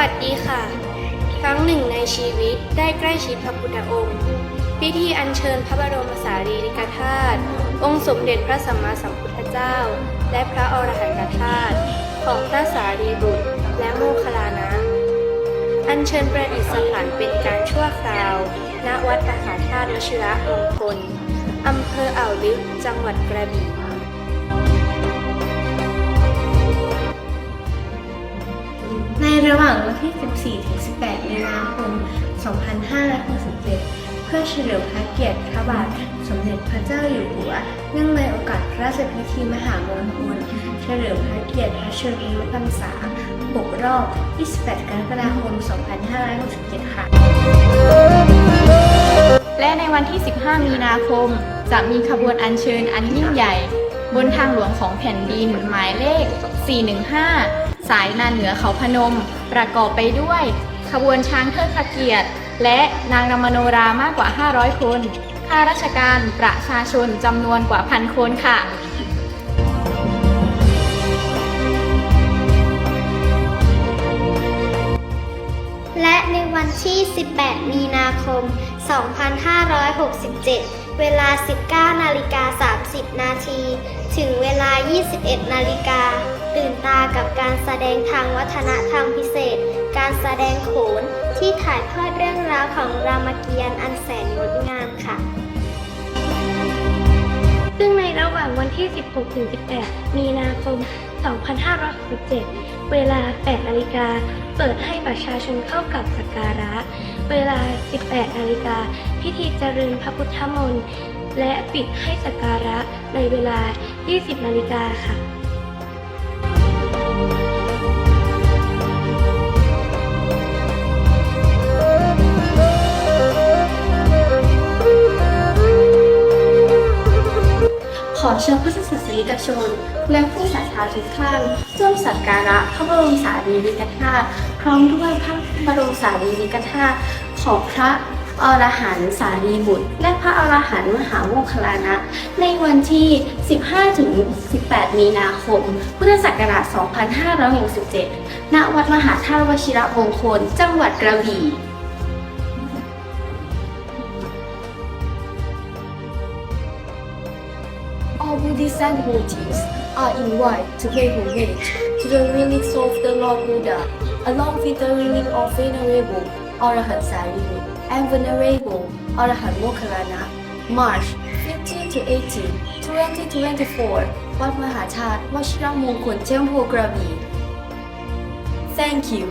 วัสดีค่ะ ครั้งหนึ่งในชีวิตได้ใกล้ชิดพระพุทธองค์ พิธีอัญเชิญพระบรมสารีริกธาตุองค์สมเด็จพระสัมมาสัมพุทธเจ้า และพระอรหันตธาตุของพระสารีบุตร และโมคคลลานะ อัญเชิญประดิษฐานเป็นการชั่วคราว ณวัดมหาธาตุวชิระมงคลอำเภออ่าวลึกจังหวัดกระบี่ 14-18 มีนาคม 2567 เพื่อเฉลิมพระเกียรติพระบาท สมเด็จพระเจ้าอยู่หัว เนื่องในโอกาสพระราชพิธีมหามงคล เฉลิมพระเกียรติพระชนมพรรษา6รอบ 28 กรกฎาคม 2567 ค่ะ และในวันที่ 15 มีนาคม จะมีขบวนอัญเชิญอันยิ่งใหญ่ บนทางหลวงของแผ่นดินหมายเลข 415 สายนาเหนือเขาพนม ประกอบไปด้วย ขบวนช้างเทิดพระเกียรติ และนางรำมโนรามากกว่า 500 คนข้าราชการประชาชนจำนวนกว่าพันคนค่ะและในวันที่ 18 มีนาคม 2567 เวลา 19 นาฬิกา 30 นาที ถึงเวลา 21 นาฬิกา ตื่นตากับการแสดงทางวัฒนธรรมพิเศษ การแสดงโขนที่ถ่ายทอดเรื่องราวของรามเกียรติ์อันแสนงดงามค่ะ ซึ่งในระหว่างวันที่ 16-18 มีนาคม 2567 เวลา 8 นาฬิกา เปิดให้ประชาชนเข้ากับสักการะ เวลา 18 นาฬิกา พิธีเจริญพระพุทธมนต์ และปิดให้สักการะในเวลา 20นาฬิกาค่ะ ขอเชิญพุทธศาสนิกชน และผู้ศรัทธาทุกท่านร่วมสักการะพระบรมสารีริกธาตุพร้อมด้วยพระบรมสารีริกธาตุของพระ อรหันต์สารีบุตร และพระอรหันต์มหาโมคคลานะ ในวันที่ 15-18 มีนาคม พุทธศักราช 2567 ณ วัดมหาธาตุวชิระมงคล จังหวัดกระบี่ All Buddhist devotees are invited to pay homage to the relics of the Lord Buddha, along with the relic of Venerable อรหันตสารี and Venerable อรหันตโมคคลานะ March 15 to 18 2024 วัดมหาชาติวชิรมงคลเชียงโพกระบี Thank you